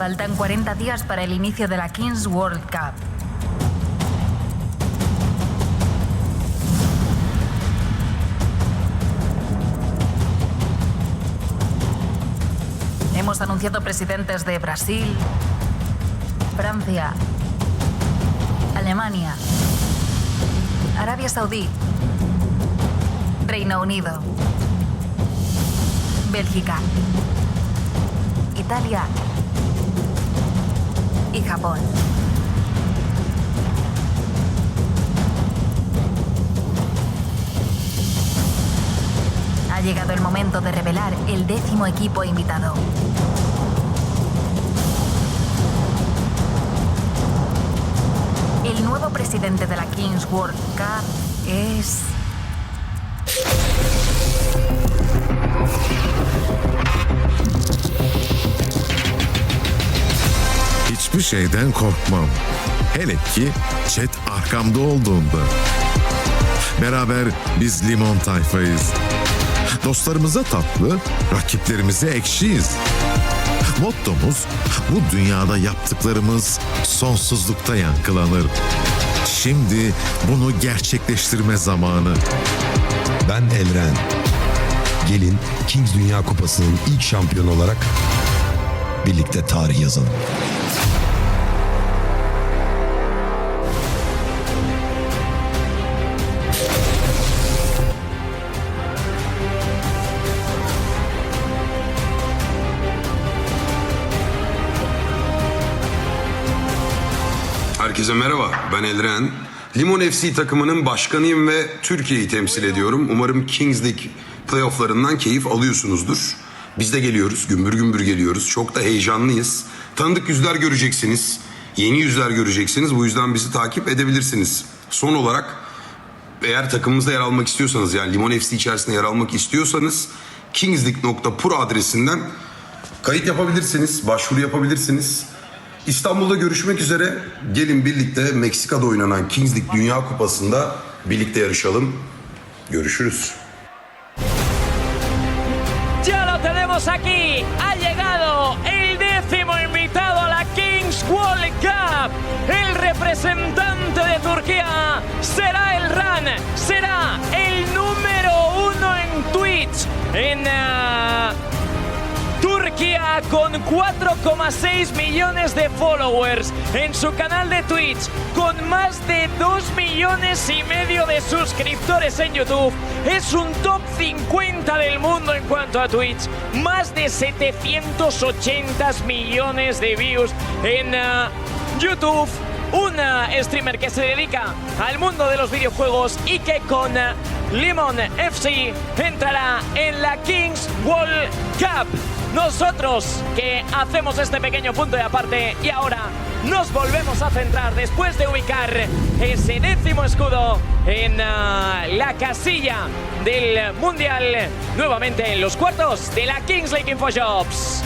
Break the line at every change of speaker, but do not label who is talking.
Faltan 40 días para el inicio de la Kings World Cup. Hemos anunciado presidentes de Brasil, Francia, Alemania, Arabia Saudí, Reino Unido, Bélgica, Italia Japón. Ha llegado el momento de revelar el décimo equipo invitado. El nuevo presidente de la Kings World Cup es...
Hiçbir şeyden korkmam. Hele ki chat arkamda olduğunda. Beraber biz limon tayfayız. Dostlarımıza tatlı, rakiplerimize ekşiyiz. Mottomuz bu dünyada yaptıklarımız sonsuzlukta yankılanır. Şimdi bunu gerçekleştirme zamanı.
Ben Elren. Gelin Kings Dünya Kupası'nın ilk şampiyonu olarak birlikte tarih yazalım.
Herkese merhaba, ben Elren. Limon FC takımının başkanıyım ve Türkiye'yi temsil ediyorum. Umarım Kings League playofflarından keyif alıyorsunuzdur. Biz de geliyoruz, gümbür gümbür geliyoruz. Çok da heyecanlıyız. Tanıdık yüzler göreceksiniz, yeni yüzler göreceksiniz. Bu yüzden bizi takip edebilirsiniz. Son olarak eğer takımımızda yer almak istiyorsanız yani Limon FC içerisinde yer almak istiyorsanız kingsleague.pro adresinden kayıt yapabilirsiniz, başvuru yapabilirsiniz. İstanbul'da görüşmek üzere. Gelin birlikte Meksika'da oynanan Kings League Dünya Kupası'nda birlikte yarışalım. Görüşürüz.
Ya lo tenemos aquí. Ha llegado el con 4,6 millones de followers en su canal de Twitch, con más de 2 millones y medio de suscriptores en YouTube. Es un top 50 del mundo en cuanto a Twitch, más de 780 millones de views en ah, YouTube. Un streamer que se dedica al mundo de los videojuegos y que con ah, Limon FC entrará en la Kings World Cup. Nosotros que hacemos este pequeño punto de aparte y ahora nos volvemos a centrar después de ubicar ese décimo escudo en ah, la casilla del Mundial, nuevamente en los cuartos de la Kings League Infoshops.